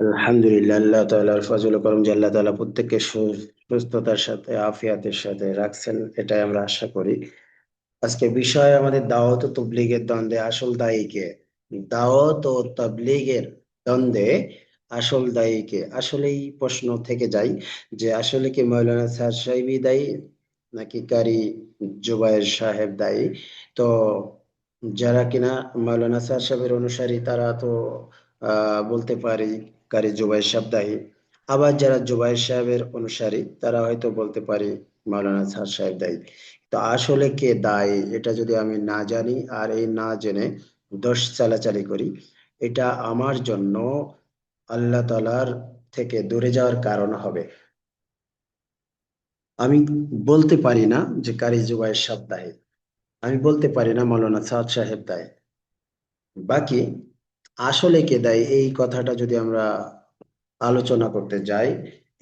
আলহামদুলিল্লাহ, আল্লাহ তাআলার ফজল করম যে আল্লাহ তাআলা প্রত্যেককে সুস্থতার সাথে, আফিয়াতের সাথে রাখছেন, এটাই আমরা আশা করি। আজকে বিষয় আমাদের দাওয়াত ও তবলিগের দ্বন্দ্বে, আসল দায়ী কে? দাওয়াত ও তাবলীগের দ্বন্দ্বে আসল দায়ী কে? আসলেই প্রশ্ন থেকে যায় যে আসলে কি মাওলানা স্যার সাহেবই দায়ী নাকি কারি জুবায়ের সাহেব দায়ী? তো যারা কিনা মাওলানা স্যার সাহেবের অনুসারী তারা তো, আহ, বলতে পারি কারি জুবায়ের সাহেব দায়ী। আবার যারা জুবায়ের সাহেবের অনুসারী, তারা হয়তো বলতে পারি মাওলানা স্যার সাহেব দায়ী। তো আসলে কে দায়ী, এটা যদি আমি না জানি আর এই না জেনে দোষ চালাচালি করি, এটা আমার জন্য আল্লাহ তাআলার থেকে দূরে যাওয়ার কারণ হবে। আমি বলতে পারি না যে কারি জুবায়ের সাহেব দায়ী। আমি বলতে পারি না মাওলানা সাদ সাহেব দায়ী। বাকি আসলে কে দায়ী? এই কথাটা যদি আমরা আলোচনা করতে যাই,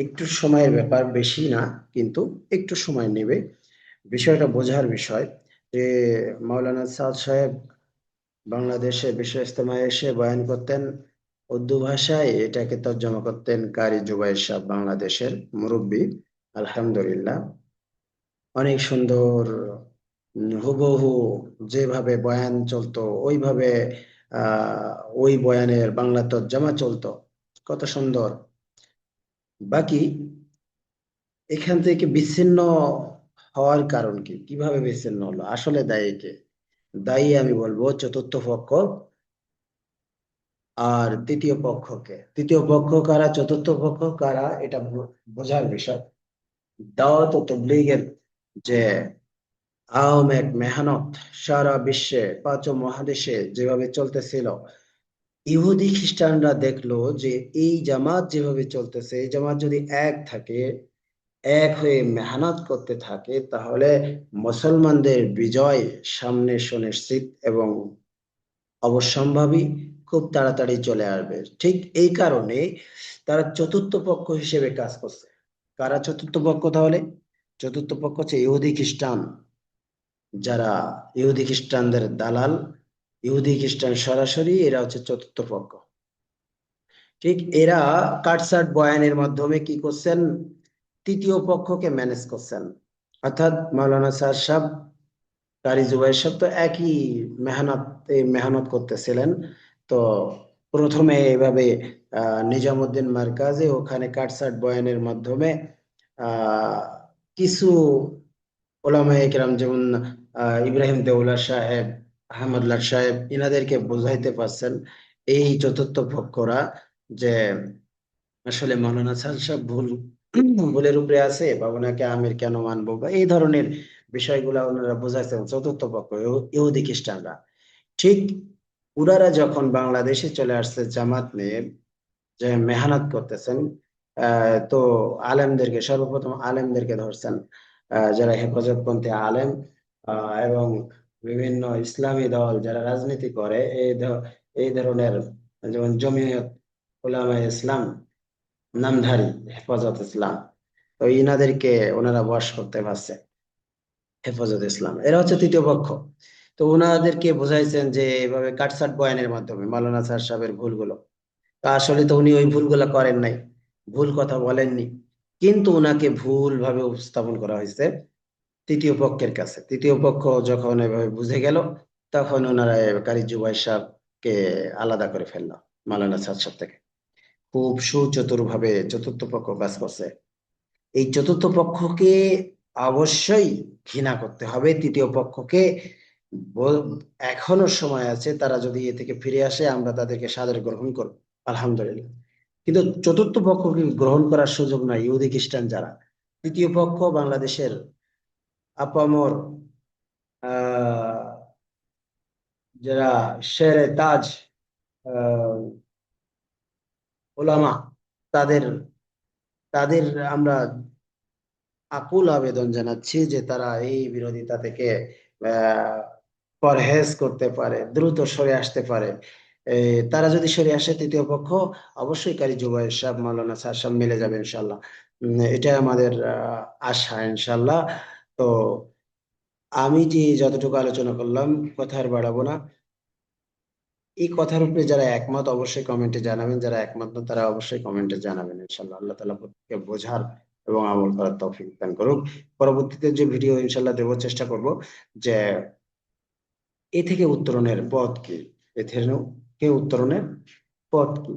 একটু সময়ের ব্যাপার বেশি না, কিন্তু একটু সময় নেবে। বিষয়টা বোঝার বিষয় যে মাওলানা সাদ সাহেব বাংলাদেশে বিশ্ব এসে বয়ান করতেন, উর্দু ভাষায় এটাকে তর্জমা করতেন কারি জুবাইর সাহেব বাংলাদেশের মুরব্বী, আলহামদুলিল্লাহ। অনেক সুন্দর হুবহু যেভাবে বয়ান চলতো, ওইভাবে ওই বয়ানের বাংলা তর্জমা চলতো। কত সুন্দর। বাকি এখান থেকে বিচ্ছিন্ন হওয়ার কারণ কি? কীভাবে বিচ্ছিন্ন হলো? আসলে দায়ী কে? দায়ী আমি বলব চতুর্থ পক্ষ আর তৃতীয় পক্ষকে। তৃতীয় পক্ষ কারা? চতুর্থ পক্ষ কারা? এটা বোঝার বিষয়। দাওয়াত তবলিগের যে এক মেহনত সারা বিশ্বে পাঁচ মহাদেশে যেভাবে চলতেছিল, ইহুদি খ্রিস্টানরা দেখল যে এই জামাত যেভাবে চলতেছে, এই জামাত যদি এক থাকে, এক হয়ে মেহনত করতে থাকে, তাহলে মুসলমানদের বিজয় সামনে সুনিশ্চিত এবং অবশ্যম্ভাবী খুব তাড়াতাড়ি চলে আসবে। ঠিক এই কারণে তারা চতুর্থ পক্ষ হিসেবে কাজ করছে। কারা চতুর্থ পক্ষ তাহলে? চতুর্থ পক্ষ হচ্ছে ইহুদি খ্রিস্টান। যারা ইহুদি খ্রিস্টানদের দালাল, ইহুদি খ্রিস্টান সরাসরি, এরা হচ্ছে চতুর্থ পক্ষ। ঠিক এরা কাটসাট বয়ানের মাধ্যমে কি করছেন? তৃতীয় পক্ষকে ম্যানেজ করছেন। অর্থাৎ মাওলানা স্যার সাহেব, কারি জুবাইর সাহেব তো একই মেহনত মেহনত করতেছিলেন। তো প্রথমে এভাবে নিজামুদ্দিন মার্কাজে ওখানে কাটসাট বয়ানের মাধ্যমে কিছু কেরাম যেমন, আহ, ইব্রাহিম দেউলা সাহেব আহমদুল্লাহ সাহেব, ইনাদেরকে বোঝাইতে পারছেন এই চতুর্থ পক্ষরা যে আসলে স্যার সাহেব ভুল, ভুলের উপরে আছে বা ওনাকে আমির কেন মানবো বা এই ধরনের বিষয়গুলো ওনারা বোঝাচ্ছেন চতুর্থ পক্ষ ইহুদি খ্রিস্টানরা। ঠিক উনারা যখন বাংলাদেশে চলে আসছে জামাত নিয়ে, যে মেহনত করতেছেন তো আলেমদেরকে, সর্বপ্রথম আলেমদেরকে ধরছেন যারা হেফাজতপন্থী আলেম আহ, এবং বিভিন্ন ইসলামী দল যারা রাজনীতি করে এই এই ধরনের যেমন জমিয়ত ইসলাম নামধারী হেফাজত ইসলাম তো ইনাদেরকে ওনারা বশ করতে পারছে হেফাজত ইসলাম। এরা হচ্ছে তৃতীয় পক্ষ। তো ওনাদেরকে বোঝাইছেন যে এভাবে কাটসাট বয়ানের মাধ্যমে মালানা স্যার সাহেবের ভুলগুলো। তা আসলে তো উনি ওই ভুলগুলো করেন নাই ভুল কথা বলেননি। কিন্তু ওনাকে ভুল ভাবে উপস্থাপন করা হয়েছে তৃতীয় পক্ষের কাছে। তৃতীয় পক্ষ যখন এভাবে বুঝে গেল, তখন ওনারা কারি জুবাই সাহেবকে আলাদা করে ফেলল, মাওলানা স্যার সাহেব থেকে। খুব সুচতুর ভাবে চতুর্থ পক্ষ কাজ করছে। এই চতুর্থ পক্ষকে অবশ্যই ঘৃণা করতে হবে। তৃতীয় পক্ষকে এখনও সময় আছে, তারা যদি এ থেকে ফিরে আসে, আমরা তাদেরকে সাদরে গ্রহণ করব। আলহামদুলিল্লাহ। কিন্তু চতুর্থ পক্ষকে গ্রহণ করার সুযোগ নাই ইহুদি খ্রিস্টান যারা। তৃতীয় পক্ষ বাংলাদেশের আপামর যারা শেরে তাজ ওলামা তাদের তাদের আমরা আকুল আবেদন জানাচ্ছি যে তারা এই বিরোধিতা থেকে আহ, পরহেজ করতে পারে দ্রুত সরে আসতে পারে। তারা যদি সরে আসে তৃতীয় পক্ষ, অবশ্যই কারি জুবাইর সাহেব, মাওলানা স্যার সাহেব মিলে যাবে ইনশাল্লাহ এটা আমাদের আশা ইনশাল্লাহ তো আমি যে যতটুকু আলোচনা করলাম কথা আর বাড়াবো না। এই কথার উপরে যারা একমত, অবশ্যই কমেন্টে জানাবেন। যারা একমত না, তারা অবশ্যই কমেন্টে জানাবেন ইনশাল্লাহ আল্লাহ তালা প্রত্যেককে বোঝার এবং আমল করার তৌফিক দান করুক। পরবর্তীতে যে ভিডিও ইনশাল্লাহ দেবো, চেষ্টা করব যে এ থেকে উত্তরণের পথ কি? এ থেকে উত্তরণের পথ কি